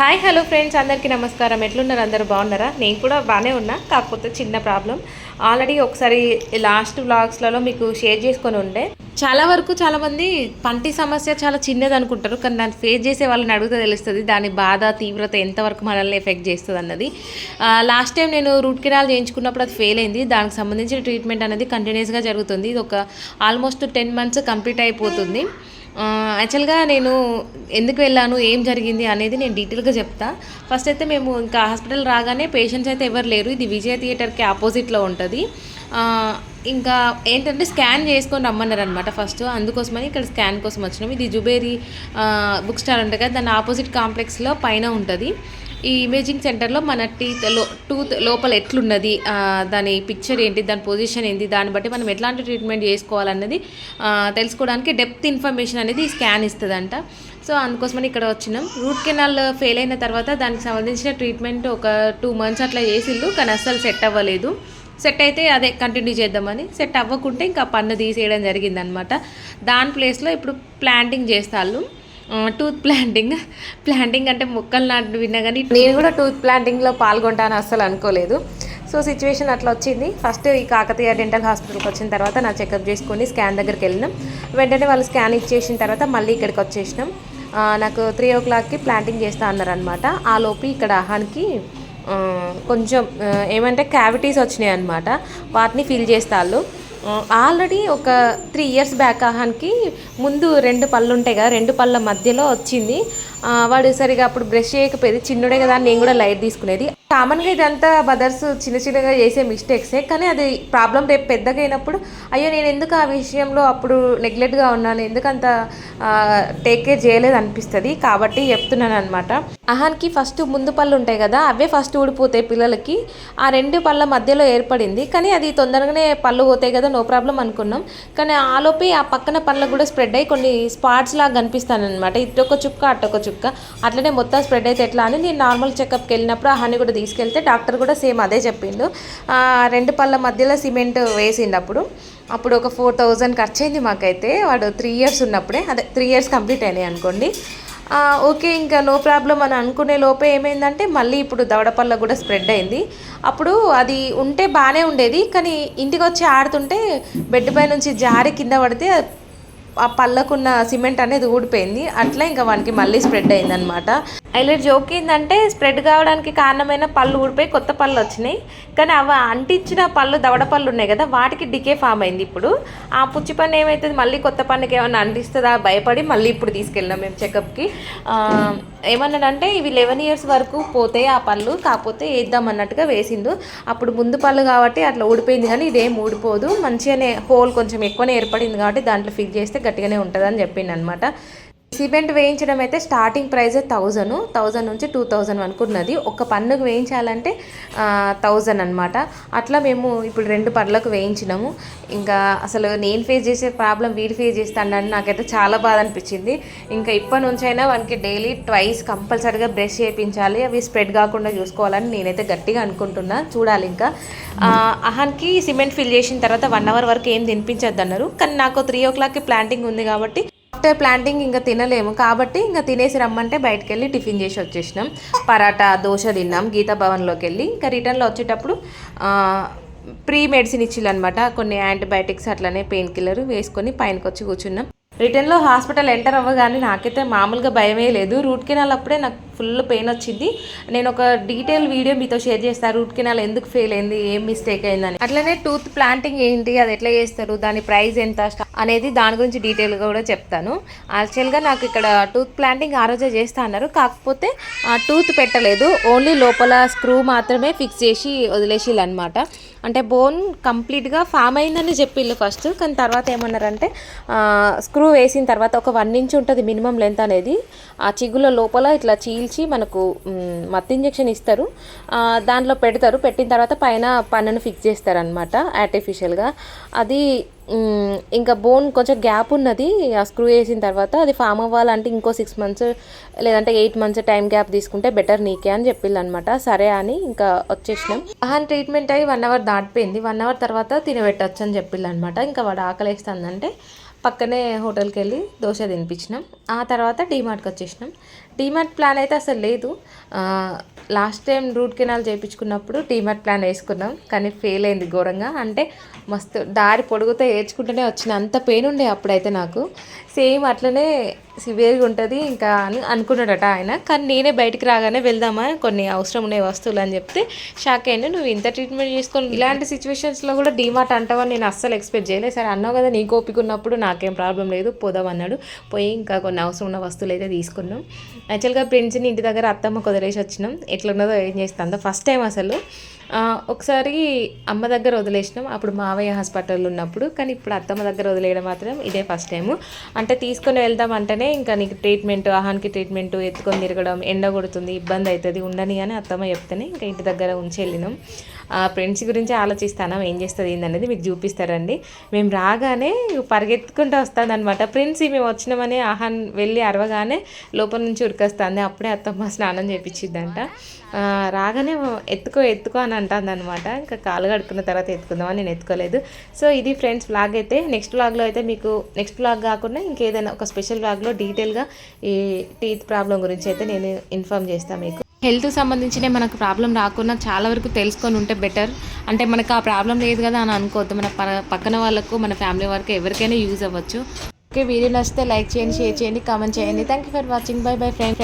Hi hello friends అందరికీ నమస్కారం. ఎట్లున్నారు? అందరూ బాగున్నారా? నేను కూడా బాగానే ఉన్నా. కాకపోతే చిన్న ప్రాబ్లం. ఆల్రెడీ ఒకసారి లాస్ట్ వ్లాగ్స్లలో మీకు షేర్ చేసుకొని ఉండే. చాలా వరకు చాలామంది పంటి సమస్య చాలా చిన్నది అనుకుంటారు. కానీ దాన్ని ఫేస్ చేసే వాళ్ళని అడిగితే తెలుస్తుంది. దాని బాధ తీవ్రత ఎంతవరకు మనల్ని ఎఫెక్ట్ చేస్తుంది అన్నది. లాస్ట్ టైం నేను రూట్ కెనాల్ చేయించుకున్నప్పుడు అది ఫెయిల్ అయింది. దానికి సంబంధించిన ట్రీట్మెంట్ అనేది కంటిన్యూస్గా జరుగుతుంది. ఇది ఒక ఆల్మోస్ట్ టెన్ మంత్స్ కంప్లీట్ అయిపోతుంది. యాక్చువల్గా నేను ఎందుకు వెళ్ళాను ఏం జరిగింది అనేది నేను డీటెయిల్గా చెప్తా. ఫస్ట్ అయితే మేము ఇంకా హాస్పిటల్ రాగానే పేషెంట్స్ అయితే ఎవరు లేరు. ఇది విజయ థియేటర్కి ఆపోజిట్లో ఉంటుంది. ఇంకా ఏంటంటే స్కాన్ చేసుకొని రమ్మన్నారు అనమాట ఫస్ట్ అందుకోసమని ఇక్కడ స్కాన్ కోసం వచ్చినాం. ఇది జుబేరి బుక్ స్టాల్ ఉంటుంది కదా దాని ఆపోజిట్ కాంప్లెక్స్లో పైన ఉంటుంది. ఈ ఇమేజింగ్ సెంటర్లో మన టీత్లో టూత్ లోపల ఎట్లున్నది దాని పిక్చర్ ఏంటి దాని పొజిషన్ ఏంటి దాన్ని బట్టి మనం ఎట్లాంటి ట్రీట్మెంట్ చేసుకోవాలన్నది తెలుసుకోవడానికి డెప్త్ ఇన్ఫర్మేషన్ అనేది స్కాన్ ఇస్తుందంట. సో అందుకోసమని ఇక్కడ వచ్చినాం. రూట్ కెనాల్ ఫెయిల్ అయిన తర్వాత దానికి సంబంధించిన ట్రీట్మెంట్ ఒక టూ మంత్స్ అట్లా చేసిళ్ళు కానీ అస్సలు సెట్ అవ్వలేదు. సెట్ అయితే అదే కంటిన్యూ చేద్దామని. సెట్ అవ్వకుంటే ఇంకా పన్ను తీసేయడం జరిగిందనమాట. దాని ప్లేస్లో ఇప్పుడు ప్లాంటింగ్ చేస్తాళ్ళు. టూత్ ప్లాంటింగ్ ప్లాంటింగ్ అంటే మొక్కలు నాటి విన్నా కానీ నేను కూడా టూత్ ప్లాంటింగ్లో పాల్గొంటాను అస్సలు అనుకోలేదు. సో సిచ్యువేషన్ అట్లా వచ్చింది. ఫస్ట్ ఈ కాకతీయ డెంటల్ హాస్పిటల్కి వచ్చిన తర్వాత నా చెకప్ చేసుకొని స్కాన్ దగ్గరికి వెళ్ళినాం. వెంటనే వాళ్ళు స్కాన్ ఇచ్చేసిన తర్వాత మళ్ళీ ఇక్కడికి వచ్చేసినాం. నాకు త్రీ ఓ క్లాక్కి ప్లాంటింగ్ చేస్తా అన్నారనమాట ఆ లోపు ఇక్కడ అహానికి కొంచెం ఏమంటే క్యావిటీస్ వచ్చినాయి అనమాట వాటిని ఫిల్ చేస్తారు ఆల్రెడీ ఒక త్రీ ఇయర్స్ బ్యాక్ అహానికి ముందు రెండు పళ్ళు ఉంటాయి కదా రెండు పళ్ళ మధ్యలో వచ్చింది. వాడు సరిగా అప్పుడు బ్రష్ చేయకపోయేది. చిన్నడే కదా అని నేను కూడా లైట్ తీసుకునేది. కామన్గా ఇదంతా మదర్స్ చిన్న చిన్నగా చేసే మిస్టేక్సే కానీ అది ప్రాబ్లం రేపు పెద్దగా అయినప్పుడు అయ్యో నేను ఎందుకు ఆ విషయంలో అప్పుడు నెగ్లెక్ట్గా ఉన్నాను? ఎందుకంత టేక్ కేర్ చేయలేదు అనిపిస్తుంది? కాబట్టి చెప్తున్నాను అనమాట అహాన్కి ఫస్ట్ ముందు పళ్ళు ఉంటాయి కదా అవే ఫస్ట్ ఊడిపోతాయి పిల్లలకి. ఆ రెండు పళ్ళ మధ్యలో ఏర్పడింది. కానీ అది తొందరగానే పళ్ళు పోతాయి కదా నో ప్రాబ్లం అనుకున్నాం. కానీ ఆలోపి ఆ పక్కన పళ్ళకు కూడా స్ప్రెడ్ అయ్యి కొన్ని స్పాట్స్ లాగా కనిపిస్తాను అనమాట ఇటొక చుక్క అటొక చుక్క. అట్లనే మొత్తం స్ప్రెడ్ అయితే ఎట్లా అని నేను నార్మల్ చెకప్కి వెళ్ళినప్పుడు ఆ హనీ కూడా తీసుకెళ్తే డాక్టర్ కూడా సేమ్ అదే చెప్పిండు. రెండు పళ్ళ మధ్యలో సిమెంట్ వేసిండు అప్పుడు. అప్పుడు ఒక ఫోర్ థౌజండ్ ఖర్చు అయింది మాకైతే. వాడు త్రీ ఇయర్స్ ఉన్నప్పుడే అదే త్రీ ఇయర్స్ కంప్లీట్ అయినాయి అనుకోండి. ఓకే ఇంకా నో ప్రాబ్లం అని అనుకునే లోపే ఏమైందంటే మళ్ళీ ఇప్పుడు దవడపల్ల కూడా స్ప్రెడ్ అయింది. అప్పుడు అది ఉంటే బాగానే ఉండేది కానీ ఇంటికి వచ్చి ఆడుతుంటే బెడ్ పై నుంచి జారి కింద పడితే ఆ పళ్ళకున్న సిమెంట్ అనేది ఊడిపోయింది. అట్లా ఇంకా వానికి మళ్ళీ స్ప్రెడ్ అయిందనమాట హైలైట్ జోక్ ఏంటంటే స్ప్రెడ్ కావడానికి కారణమైన పళ్ళు ఊడిపోయి కొత్త పళ్ళు వచ్చినాయి. కానీ అవి అంటించిన పళ్ళు దవడ పళ్ళు ఉన్నాయి కదా వాటికి డికే ఫామ్ అయింది ఇప్పుడు. ఆ పుచ్చి పన్ను ఏమవుతుంది మళ్ళీ కొత్త పన్నుకి ఏమైనా అంటిస్తుందా? భయపడి మళ్ళీ ఇప్పుడు తీసుకెళ్ళాం మేము చెకప్కి ఏమన్నాడంటే ఇవి లెవెన్ ఇయర్స్ వరకు పోతాయి ఆ పళ్ళు కాకపోతే వేద్దాం అన్నట్టుగా వేసిండు. అప్పుడు ముందు పళ్ళు కాబట్టి అట్లా ఊడిపోయింది కానీ ఇదేం ఊడిపోదు. మంచిగానే హోల్ కొంచెం ఎక్కువనే ఏర్పడింది కాబట్టి దాంట్లో ఫిక్స్ చేస్తే గట్టిగానే ఉంటుందని చెప్పిండు అనమాట సిమెంట్ వేయించడం అయితే స్టార్టింగ్ ప్రైస్ థౌజండ్ థౌజండ్ నుంచి టూ థౌజండ్ అనుకున్నది ఒక పన్నుకు వేయించాలంటే థౌజండ్ అనమాట అట్లా మేము ఇప్పుడు రెండు పనులకు వేయించినాము. ఇంకా అసలు నేను ఫేస్ చేసే ప్రాబ్లం వీడు ఫేస్ చేస్తానని నాకైతే చాలా బాధ అనిపించింది. ఇంకా ఇప్పటి నుంచైనా అయినా వానికి డైలీ ట్వైస్ కంపల్సరీగా బ్రష్ చేయించాలి. అవి స్ప్రెడ్ కాకుండా చూసుకోవాలని నేనైతే గట్టిగా అనుకుంటున్నా. చూడాలి ఇంకా. అహానికి అహాన్కి సిమెంట్ ఫిల్ చేసిన తర్వాత వన్ అవర్ వరకు ఏం తినిపించద్దు అన్నారు కానీ నాకు త్రీ ఓ క్లాక్కి ప్లాంటింగ్ ఉంది కాబట్టి ఆఫ్టర్ ప్లాంటింగ్ ఇంకా తినలేము. కాబట్టి ఇంకా తినేసి రమ్మంటే బయటకు వెళ్ళి టిఫిన్ చేసి వచ్చేసినాం. పరాటా దోశ తిన్నాం. గీతా భవన్లోకి వెళ్ళి ఇంకా రిటర్న్లో వచ్చేటప్పుడు ప్రీ మెడిసిన్ ఇచ్చిల్లనమాట కొన్ని యాంటీబయాటిక్స్ అట్లనే పెయిన్ కిల్లర్ వేసుకొని పైనకి వచ్చి కూర్చున్నాం. రిటర్న్లో హాస్పిటల్ ఎంటర్ అవ్వగానే నాకైతే మామూలుగా భయమే లేదు. రూట్ కెనాల్ అప్పుడే నాకు ఫుల్ పెయిన్ వచ్చింది. నేను ఒక డీటెయిల్ వీడియో మీతో షేర్ చేస్తాను రూట్ కెనాల్ ఎందుకు ఫెయిల్ అయింది? ఏం మిస్టేక్ అయిందని. అట్లనే టూత్ ప్లాంటింగ్ ఏంటి? అది ఎట్లా చేస్తారు? దాని ప్రైస్ ఎంత? అనేది దాని గురించి డీటెయిల్గా కూడా చెప్తాను. యాక్చువల్గా నాకు ఇక్కడ టూత్ ప్లాంటింగ్ ఆ రోజే చేస్తా అన్నారు. కాకపోతే టూత్ పెట్టలేదు. ఓన్లీ లోపల స్క్రూ మాత్రమే ఫిక్స్ చేసి వదిలేసిళ్ళు అనమాట అంటే బోన్ కంప్లీట్గా ఫామ్ అయిందని చెప్పిళ్ళు ఫస్ట్. కానీ తర్వాత ఏమన్నారంటే స్క్రూ వేసిన తర్వాత ఒక వన్ ఇంచ్ ఉంటుంది మినిమం లెంత్ అనేది. ఆ చిగుల లోపల ఇట్లా చీల్ పీల్చి మనకు మ్, మత్తు ఇంజెక్షన్ ఇస్తారు. దాంట్లో పెడతారు. పెట్టిన తర్వాత పైన పన్నును ఫిక్స్ చేస్తారనమాట ఆర్టిఫిషియల్గా అది ఇంకా బోన్ కొంచెం గ్యాప్ ఉన్నది ఆ స్క్రూ వేసిన తర్వాత అది ఫామ్ అవ్వాలంటే ఇంకో సిక్స్ మంత్స్ లేదంటే ఎయిట్ మంత్స్ టైం గ్యాప్ తీసుకుంటే బెటర్ నీకే అని చెప్పింది అనమాట సరే అని ఇంకా వచ్చేసినాం. ఆహన్ ట్రీట్మెంట్ అయ్యి వన్ అవర్ దాటిపోయింది. వన్ అవర్ తర్వాత తినబెట్టచ్చు అని చెప్పింది అనమాట ఇంకా వాడు ఆకలిస్తుందంటే పక్కనే హోటల్కి వెళ్ళి దోశ తినిపించినాం. ఆ తర్వాత డీమార్ట్కి వచ్చేసినాం. టీమర్ట్ ప్లాన్ అయితే అసలు లేదు. లాస్ట్ టైం రూట్ కెనాల్ చేయించుకున్నప్పుడు టీమర్ట్ ప్లాన్ వేసుకున్నాం కానీ ఫెయిల్ అయింది ఘోరంగా. అంటే మస్తు దారి పొడుగుతో ఏడ్చుకుంటూనే వచ్చిన అంత పెయిన్ ఉండే అప్పుడైతే నాకు. సేమ్ అట్లనే సివియర్గా ఉంటుంది ఇంకా అని అనుకున్నాడట ఆయన. కానీ నేనే బయటికి రాగానే వెళ్దామా కొన్ని అవసరం ఉన్నాయి వస్తువులు అని చెప్తే షాక్ అయ్యాను నువ్వు ఇంత ట్రీట్మెంట్ చేసుకొని ఇలాంటి సిచ్యువేషన్స్లో కూడా డీమార్ట్ అంటావని నేను అస్సలు ఎక్స్పెక్ట్ చేయలేదు సరే అన్నావు కదా నీకు ఓపిక ఉన్నప్పుడు నాకేం ప్రాబ్లం లేదు పోదాం అన్నాడు. పోయి ఇంకా కొన్ని అవసరం ఉన్న వస్తువులు అయితే తీసుకున్నాం. యాక్చువల్గా ప్రిన్స్ని ఇంటి దగ్గర అత్తమ్మ కుదిరేసి వచ్చినాం. ఎట్లున్నదో ఏం చేస్తుందో. ఫస్ట్ టైం అసలు. ఒకసారి అమ్మ దగ్గర వదిలేసినాం. అప్పుడు మావయ్య హాస్పిటల్ ఉన్నప్పుడు కానీ ఇప్పుడు అత్తమ్మ దగ్గర వదిలేయడం మాత్రం ఇదే ఫస్ట్ టైము అంటే తీసుకొని వెళ్దాం అంటేనే ఇంకా నీకు ట్రీట్మెంట్ ఆహానికి ట్రీట్మెంట్ ఎత్తుకొని తిరగడం ఎండ కొడుతుంది ఇబ్బంది అవుతుంది ఉండని అని అత్తమ్మ చెప్తేనే ఇంకా ఇంటి దగ్గర ఉంచి వెళ్ళినాం. ఆ ఫ్రెండ్స్ గురించి ఆలోచిస్తాను ఏం చేస్తుంది ఏందనేది మీకు చూపిస్తారండి. మేము రాగానే పరిగెత్తుకుంటూ వస్తుంది అనమాట ఫ్రెండ్స్ మేము వచ్చినామని ఆహాన్ వెళ్ళి అరవగానే లోపల నుంచి ఉరికొస్తుంది. అప్పుడే అత్తమ్మ స్నానం చేపించిద్దంట రాగానే ఎత్తుకో ఎత్తుకో అని అంటుంది అనమాట ఇంకా కాలు కడుక్కున్న తర్వాత ఎత్తుకుందామని నేను ఎత్తుకోలేదు. సో ఇది ఫ్రెండ్స్ వ్లాగ్ అయితే నెక్స్ట్ వ్లాగ్లో అయితే మీకు నెక్స్ట్ వ్లాగ్ కాకుండా ఇంకేదైనా ఒక స్పెషల్ వ్లాగ్లో డీటెయిల్గా ఈ టీత్ ప్రాబ్లం గురించి అయితే నేను ఇన్ఫామ్ చేస్తాను మీకు. హెల్త్ సంబంధించిన మనకు ప్రాబ్లం రాకుండా చాలా వరకు తెలుసుకొని ఉంటే బెటర్ అంటే మనకు ఆ ప్రాబ్లం లేదు కదా అని అనుకోవద్దు. మన పక్కన వాళ్ళకు మన ఫ్యామిలీ వరకు ఎవరికైనా యూజ్ అవ్వచ్చు. ఓకే వీడియో నచ్చితే లైక్ చేయండి షేర్ చేయండి కామెంట్ చేయండి. Thank you for watching bye bye friend